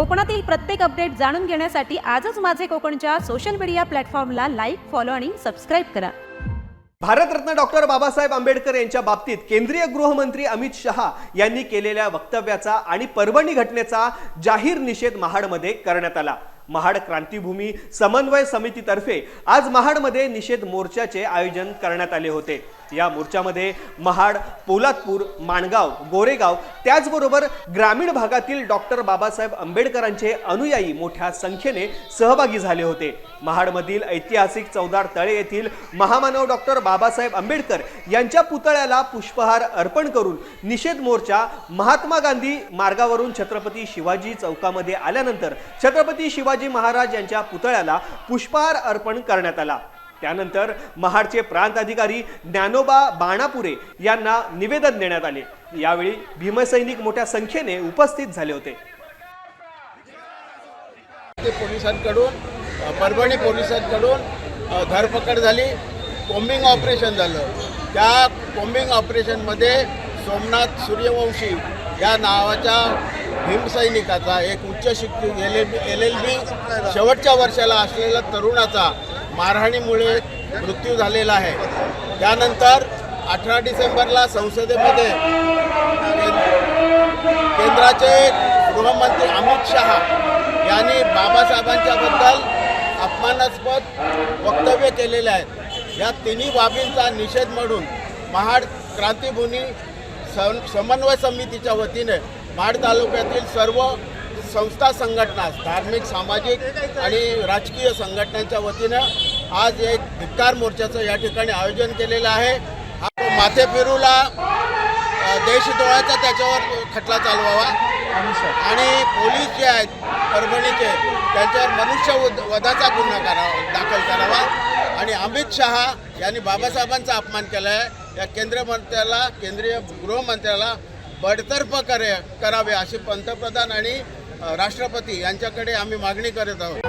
कोकणातील प्रत्येक अपडेट जाणून घेण्यासाठी आजच माझे कोकणच्या सोशल मीडिया प्लॅटफॉर्मला लाईक फॉलो आणि सबस्क्राईब करा. भारतरत्न डॉक्टर बाबासाहेब आंबेडकर यांच्या बाबतीत केंद्रीय गृहमंत्री अमित शहा यांनी केलेल्या वक्तव्याचा आणि परभणी घटनेचा जाहीर निषेध महाडमध्ये करण्यात आला. महाड क्रांतीभूमी समन्वय समितीतर्फे आज महाडमध्ये निषेध मोर्चाचे आयोजन करण्यात आले होते. या मोर्चामध्ये महाड पोलादपूर माणगाव गोरेगाव त्याचबरोबर ग्रामीण भागातील डॉक्टर बाबासाहेब आंबेडकरांचे अनुयायी मोठ्या संख्येने सहभागी झाले होते. महाडमधील ऐतिहासिक चौदार तळे येथील महामानव डॉक्टर बाबासाहेब आंबेडकर यांच्या पुतळ्याला पुष्पहार अर्पण करून निषेध मोर्चा महात्मा गांधी मार्गावरून छत्रपती शिवाजी चौकामध्ये आल्यानंतर छत्रपती शिवाजी महाराज यांच्या पुतळ्याला पुष्पहार अर्पण करण्यात आला. त्यानंतर महाडचे प्रांत अधिकारी ज्ञानोबा बाणापुरे यांना निवेदन देण्यात आले. यावेळी भीमसैनिक मोठ्या संख्येने उपस्थित झाले होते. पोलिसांकडून परभणी पोलिसांकडून धरपकड झाली. कोम्बिंग ऑपरेशन झालं. त्या कोम्बिंग ऑपरेशनमध्ये सोमनाथ सूर्यवंशी या नावाच्या भीमसैनिकाचा एक उच्च शिक्षित L L B L L B शेवटच्या वर्षाला असलेल्या तरुणाचा मारहाणीमुळे मृत्यू झालेला आहे. त्यानंतर अठरा डिसेंबरला संसदेमध्ये केंद्राचे गृहमंत्री अमित शहा यांनी बाबासाहेबांच्याबद्दल अपमानास्पद वक्तव्य केलेले आहेत. या तिन्ही बाबींचा निषेध म्हणून महाड क्रांतीभूमी सम समन्वय समितीच्या वतीने माड तालुक्यातील सर्व संस्था संघटना धार्मिक सामाजिक आणि राजकीय संघटनांच्या वतीनं आज एक धिक्कार मोर्चाचं या ठिकाणी आयोजन केलेलं आहे. हा माथे फिरूला देशद्रोहाचा त्याच्यावर खटला चालवावा. आणि पोलीस जे आहेत परभणीचे त्यांच्यावर मनुष्य वधाचा गुन्हा करावा दाखल करावा. आणि अमित शहा यांनी बाबासाहेबांचा अपमान केला आहे या केंद्रीय मंत्र्याला केंद्रीय गृहमंत्र्याला बडतर्फ करे करावे अशी पंतप्रधान आणि राष्ट्रपती यांच्याकडे आम्ही मागणी करत आहोत